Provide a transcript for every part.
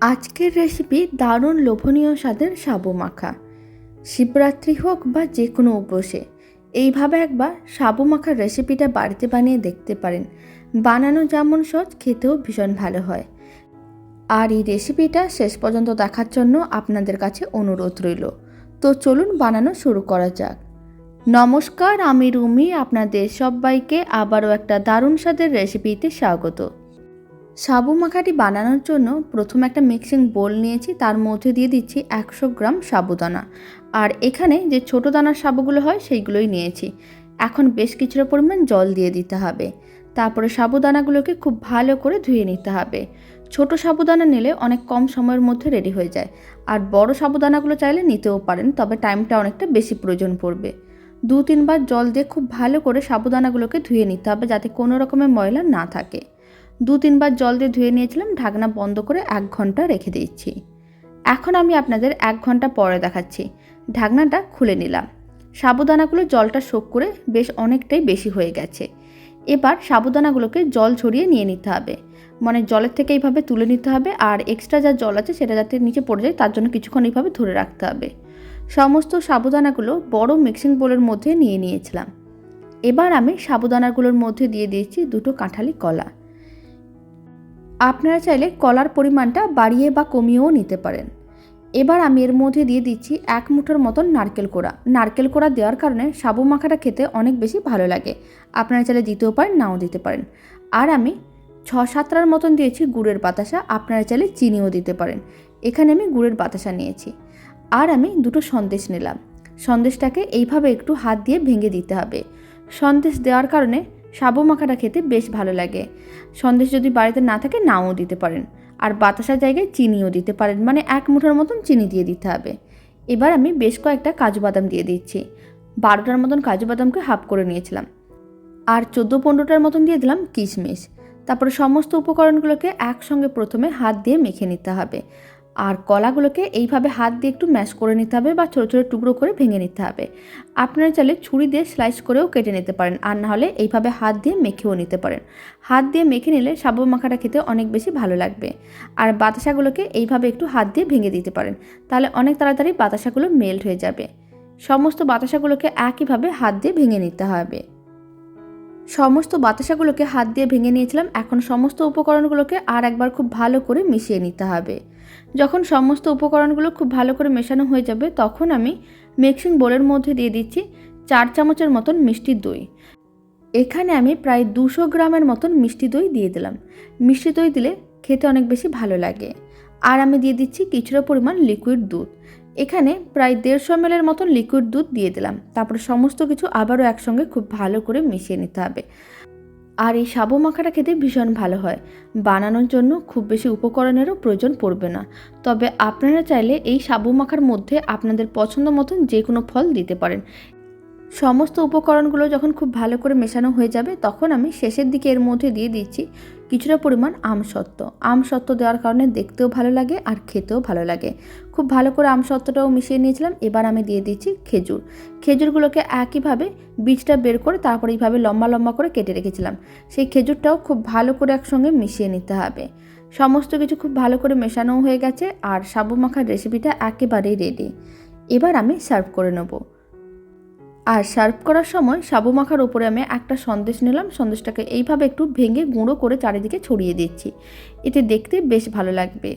আজকের রেসিপি দারুণ লোভনীয় স্বাদের সাবু মাখা। শিবরাত্রি হোক বা যে কোনো উপসে, এইভাবে একবার সাবু মাখার রেসিপিটা বাড়িতে বানিয়ে দেখতে পারেন। বানানো যেমন সহজ, খেতেও ভীষণ ভালো হয়। আর এই রেসিপিটা শেষ পর্যন্ত দেখার জন্য আপনাদের কাছে অনুরোধ রইল। তো চলুন বানানো শুরু করা যাক। নমস্কার, আমি রুমি, আপনাদের সবাইকে আবারও একটা দারুণ স্বাদের রেসিপিতে স্বাগত। সাবু মাখাটি বানানোর জন্য প্রথমে একটা মিক্সিং বোল নিয়েছি, তার মধ্যে দিয়ে দিচ্ছি একশো গ্রাম সাবুদানা আর এখানে যে ছোট দানার সাবুগুলো হয়, সেইগুলোই নিয়েছি। এখন বেশ কিছুটা পরিমাণ জল দিয়ে দিতে হবে। তারপরে সাবুদানাগুলোকে খুব ভালো করে ধুয়ে নিতে হবে। ছোট সাবুদানা নিলে অনেক কম সময়ের মধ্যে রেডি হয়ে যায়। আর বড় সাবুদানাগুলো চাইলে নিতেও পারেন, তবে টাইমটা অনেকটা বেশি প্রয়োজন পড়বে। দু তিনবার জল দিয়ে খুব ভালো করে সাবুদানাগুলোকে ধুয়ে নিতে হবে, যাতে কোনো রকমের ময়লা না থাকে। দু তিনবার জল দিয়ে ধুয়ে নিয়েছিলাম, ঢাকনা বন্ধ করে এক ঘণ্টা রেখে দিচ্ছি। এখন আমি আপনাদের এক ঘণ্টা পরে দেখাচ্ছি। ঢাকনাটা খুলে নিলাম। সাবুদানাগুলো জলটা শোক করে বেশ অনেকটাই বেশি হয়ে গেছে। এবার সাবুদানাগুলোকে জল ছড়িয়ে নিয়ে নিতে হবে। মানে জলের থেকে এইভাবে তুলে নিতে হবে আর এক্সট্রা যা জল আছে সেটা যাতে নিচে পড়ে যায় তার জন্য কিছুক্ষণ এইভাবে ধরে রাখতে হবে। সমস্ত সাবুদানাগুলো বড় মিক্সিং বোলের মধ্যে নিয়ে নিয়েছিলাম। এবার আমি সাবুদানাগুলোর মধ্যে দিয়ে দিয়েছি দুটো কাঁঠালি কলা। আপনারা চাইলে কলার পরিমাণটা বাড়িয়ে বা কমিয়েও নিতে পারেন। এবার আমি এর মধ্যে দিয়ে দিচ্ছি এক মুঠোর মতন নারকেল কোড়া। নারকেল কোড়া দেওয়ার কারণে সাবু মাখাটা খেতে অনেক বেশি ভালো লাগে। আপনারা চাইলে দিতেও পারেন, নাও দিতে পারেন। আর আমি ছ সাতটার মতন দিয়েছি গুড়ের বাতাসা, আপনারা চাইলে চিনিও দিতে পারেন। এখানে আমি গুড়ের বাতাসা নিয়েছি। আর আমি দুটো সন্দেশ নিলাম। সন্দেশটাকে এইভাবে একটু হাত দিয়ে ভেঙে দিতে হবে। সন্দেশ দেওয়ার কারণে সাবু মাখাটা খেতে বেশ ভালো লাগে। সন্দেশ যদি বাড়িতে না থাকে, নাও দিতে পারেন। আর বাতাসার জায়গায় চিনিও দিতে পারেন। মানে এক মুঠোর মতন চিনি দিয়ে দিতে হবে। এবার আমি বেশ কয়েকটা কাজু বাদাম দিয়ে দিচ্ছি। বারোটার মতন কাজু বাদামকে হাফ করে নিয়েছিলাম। আর চোদ্দ পনেরোটার মতন দিয়ে দিলাম কিশমিশ। তারপরে সমস্ত উপকরণগুলোকে একসঙ্গে প্রথমে হাত দিয়ে মেখে নিতে হবে। আর কলাগুলোকে এইভাবে হাত দিয়ে একটু ম্যাশ করে নিতে হবে বা ছোটো ছোটো টুকরো করে ভেঙে নিতে হবে। আপনারা চাইলে ছুরি দিয়ে স্লাইস করেও কেটে নিতে পারেন আর না হলে এইভাবে হাত দিয়ে মেখেও নিতে পারেন। হাত দিয়ে মেখে নিলে সাবু মাখাটা খেতে অনেক বেশি ভালো লাগবে। আর বাতাসাগুলোকে এইভাবে একটু হাত দিয়ে ভেঙে দিতে পারেন, তাহলে অনেক তাড়াতাড়ি বাতাসাগুলো মেল্ট হয়ে যাবে। সমস্ত বাতাসাগুলোকে একইভাবে হাত দিয়ে ভেঙে নিতে হবে। সমস্ত বাতাসাগুলোকে হাত দিয়ে ভেঙে নিয়েছিলাম, এখন সমস্ত উপকরণগুলোকে আর একবার খুব ভালো করে মিশিয়ে নিতে হবে। যখন সমস্ত উপকরণগুলো খুব ভালো করে মেশানো হয়ে যাবে, তখন আমি মিক্সিং বোলের মধ্যে দিয়ে দিচ্ছি চার চামচের মতন মিষ্টি দই। এখানে আমি প্রায় দুশো গ্রামের মতন মিষ্টি দই দিয়ে দিলাম। মিষ্টি দই দিলে খেতে অনেক বেশি ভালো লাগে। আর আমি দিয়ে দিচ্ছি কিছুটা পরিমাণ লিকুইড দুধ। এখানে প্রায় দেড়শো এমএলের মতন লিকুইড দুধ দিয়ে দিলাম। তারপরে সমস্ত কিছু আবারও একসঙ্গে খুব ভালো করে মিশিয়ে নিতে হবে। আর এই সাবু মাখাটা খেতে ভীষণ ভালো হয়। বানানোর জন্য খুব বেশি উপকরণেরও প্রয়োজন পড়বে না। তবে আপনারা চাইলে এই সাবু মাখার মধ্যে আপনাদের পছন্দ মতন যে কোনো ফল দিতে পারেন। সমস্ত উপকরণগুলো যখন খুব ভালো করে মেশানো হয়ে যাবে, তখন আমি শেষের দিকে এর মধ্যে দিয়ে দিচ্ছি কিছুটা পরিমাণ আমসত্ত্ব আমসত্ত্ব দেওয়ার কারণে দেখতেও ভালো লাগে আর খেতেও ভালো লাগে। খুব ভালো করে আমসত্ত্বটাও মিশিয়ে নিয়েছিলাম, এবার আমি দিয়ে দিচ্ছি খেজুর। খেজুরগুলোকে একইভাবে বীজটা বের করে তারপর এইভাবে লম্বা লম্বা করে কেটে রেখেছিলাম। সেই খেজুরটাও খুব ভালো করে একসঙ্গে মিশিয়ে নিতে হবে। সমস্ত কিছু খুব ভালো করে মেশানোও হয়ে গেছে আর সাবু মাখার রেসিপিটা একেবারেই রেডি এবার আমি সার্ভ করে নেব। আর সার্ভ করার সময় সাবু মাখার ওপরে আমি একটা সন্দেশ নিলাম, সন্দেশটাকে এইভাবে একটু ভেঙে গুঁড়ো করে চারিদিকে ছড়িয়ে দিচ্ছি। এতে দেখতে বেশ ভালো লাগবে।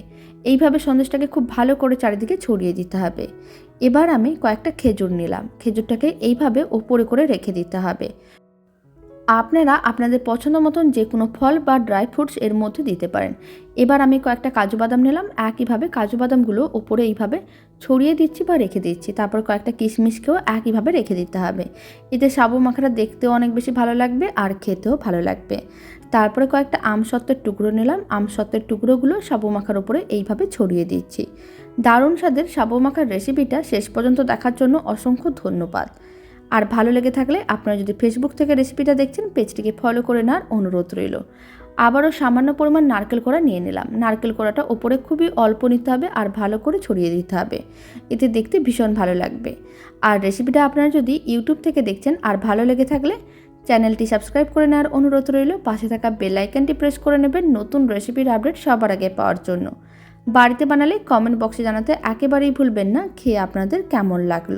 এইভাবে সন্দেশটাকে খুব ভালো করে চারিদিকে ছড়িয়ে দিতে হবে। এবার আমি কয়েকটা খেজুর নিলাম। খেজুরটাকে এইভাবে ওপরে করে রেখে দিতে হবে। আপনারা আপনাদের পছন্দ মতন যে কোনো ফল বা ড্রাই ফ্রুটস এর মধ্যে দিতে পারেন। এবার আমি কয়েকটা কাজু বাদাম নিলাম। একইভাবে কাজু বাদামগুলো ওপরে এইভাবে ছড়িয়ে দিচ্ছি বা রেখে দিচ্ছি। তারপর কয়েকটা কিশমিশকেও একইভাবে রেখে দিতে হবে। এতে সাবু মাখাটা দেখতেও অনেক বেশি ভালো লাগবে আর খেতেও ভালো লাগবে। তারপরে কয়েকটা আমসত্ত্বের টুকরো নিলাম। আমসত্ত্বের টুকরোগুলো সাবু মাখার ওপরে এইভাবে ছড়িয়ে দিচ্ছি। দারুণ স্বাদের সাবু মাখার রেসিপিটা শেষ পর্যন্ত দেখার জন্য অসংখ্য ধন্যবাদ। আর ভালো লেগে থাকলে আপনারা যদি ফেসবুক থেকে রেসিপিটা দেখছেন পেজটিকে ফলো করে নেওয়ার অনুরোধ রইল। আবারও সামান্য পরিমাণ নারকেল কোড়া নিয়ে নিলাম। নারকেল কোড়াটা ওপরে খুবই অল্প নিতে হবে আর ভালো করে ছড়িয়ে দিতে হবে। এতে দেখতে ভীষণ ভালো লাগবে। আর রেসিপিটা আপনারা যদি ইউটিউব থেকে দেখছেন আর ভালো লেগে থাকলে চ্যানেলটি সাবস্ক্রাইব করে নেওয়ার অনুরোধ রইল। পাশে থাকা বেল আইকনটি প্রেস করে নেবেন নতুন রেসিপির আপডেট সবার আগে পাওয়ার জন্য। বাড়িতে বানালে কমেন্ট বক্সে জানাতে একেবারেই ভুলবেন না। খেয়ে আপনাদের কেমন লাগল?